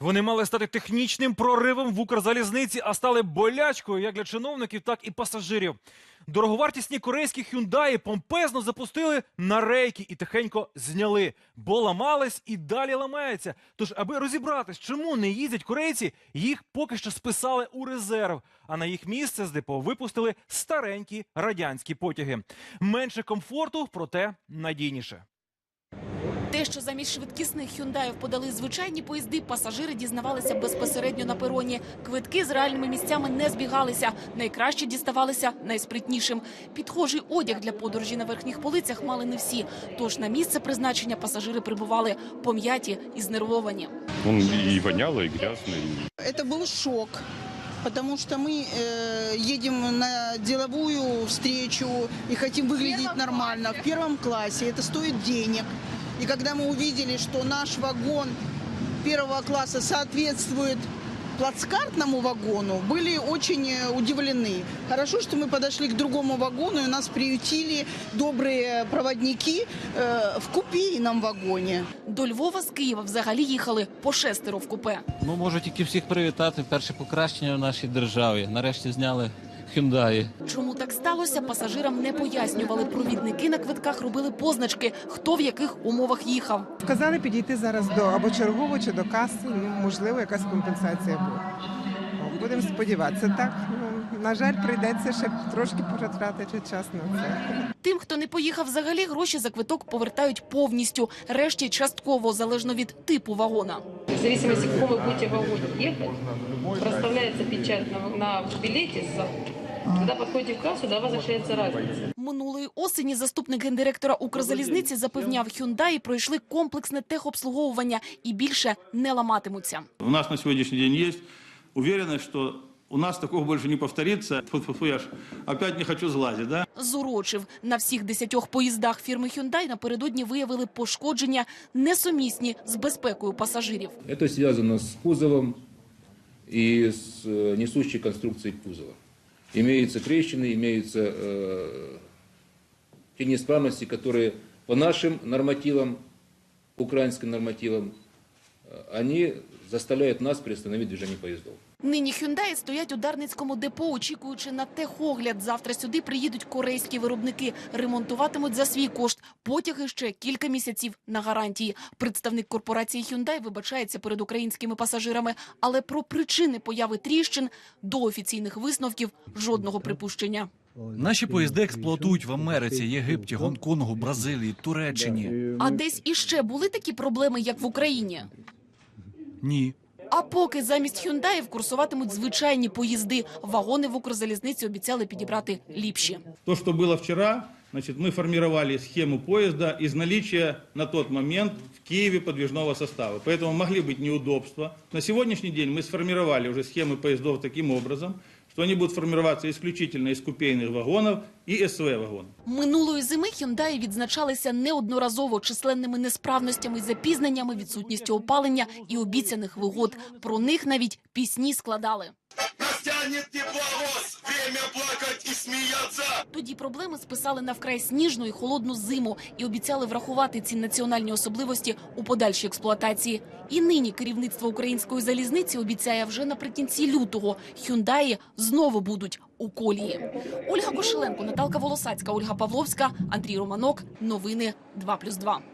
Вони мали стати технічним проривом в Укрзалізниці, а стали болячкою як для чиновників, так і пасажирів. Дороговартісні корейські хюндаї помпезно запустили на рейки і тихенько зняли, бо ламались і далі ламаються. Тож, аби розібратись, чому не їздять корейці, їх поки що списали у резерв. А на їх місце з депо випустили старенькі радянські потяги. Менше комфорту, проте надійніше. Те, що замість швидкісних хюндаїв подали звичайні поїзди, пасажири дізнавалися безпосередньо на пероні. Квитки з реальними місцями не збігалися. Найкраще діставалися найспритнішим. Підхожий одяг для подорожі на верхніх полицях мали не всі. Тож на місце призначення пасажири прибували пом'яті і знервовані. Он и воняло, и грязно, и Это был шок, потому что мы э, едем на деловую встречу и хотим выглядеть нормально в первом классе. Это стоит денег. И когда мы увидели, что наш вагон первого класса соответствует плацкартному вагону, были очень э, удивлены. Хорошо, что мы подошли к другому вагону, и нас приютили добрые проводники э, в купейном вагоне. До Львова з Києва взагалі їхали по шестеро в купе. Ну, можу тільки всіх привітати. Перше покращення в нашій державі. Нарешті зняли Hyundai. Чому так сталося, пасажирам не пояснювали. Провідники на квитках робили позначки, хто в яких умовах їхав. Сказали підійти зараз до або чергового, чи до каси. Ну, можливо, якась компенсація буде. Будемо сподіватися. Так, ну, на жаль, прийдеться ще трошки потратити час на це. Тим, хто не поїхав взагалі, гроші за квиток повертають повністю. Решті частково, залежно від типу вагона. В зависимости, вы будете вагоне ехать, проставляется печать на, на билете. Когда подходите в кассу, да, возвращается разница. Минулої осені заступник гендиректора Укрзалізниці запевняв, Hyundai пройшли комплексне техобслуговування і більше не ламатимуться. У нас на сегодняшний день есть уверенность, что у нас такого больше не повторится. Фу-фу-фу, я ж опять не хочу злазить, да? Зурочив на всіх десятьох поїздах фірми Hyundai напередодні виявили пошкодження несумісні з безпекою пасажирів. Это связано с кузовом и с э, несущей конструкцией кузова Имеются трещины, имеются э, те неисправности, которые по нашим нормативам, украинским нормативам, э, они заставляют нас приостановить движение поездов. Нині Hyundai стоять у Дарницькому депо, очікуючи на техогляд. Завтра сюди приїдуть корейські виробники, ремонтуватимуть за свій кошт. Потяги ще кілька місяців на гарантії. Представник корпорації Hyundai вибачається перед українськими пасажирами, але про причини появи тріщин до офіційних висновків жодного припущення. Наші поїзди експлуатують в Америці, Єгипті, Гонконгу, Бразилії, Туреччині. А десь іще були такі проблеми, як в Україні. Ні. А поки замість Hyundai курсуватимуть звичайні поїзди. Вагони в Укрзалізниці обіцяли підібрати ліпші. То, что было вчера, значит, мы формировали схему поезда из наличия на тот момент в Киеве подвижного состава. Поэтому могли быть неудобства. На сегодняшний день мы сформировали уже схемы поездов таким образом, что они будут формироваться исключительно из купейных вагонов і СВ-вагонов. Минулої зими Hyundai відзначалися неодноразово численними несправностями, запізненнями, відсутністю опалення і обіцяних вигод. Про них навіть пісні складали. Тоді проблеми списали на вкрай сніжну і холодну зиму і обіцяли врахувати ці національні особливості у подальшій експлуатації. І нині керівництво української залізниці обіцяє вже наприкінці лютого Hyundai знову будуть у колії. Ольга Кошеленко, Наталка Волосацька, Ольга Павловська, Андрій Романок. Новини 2+,2.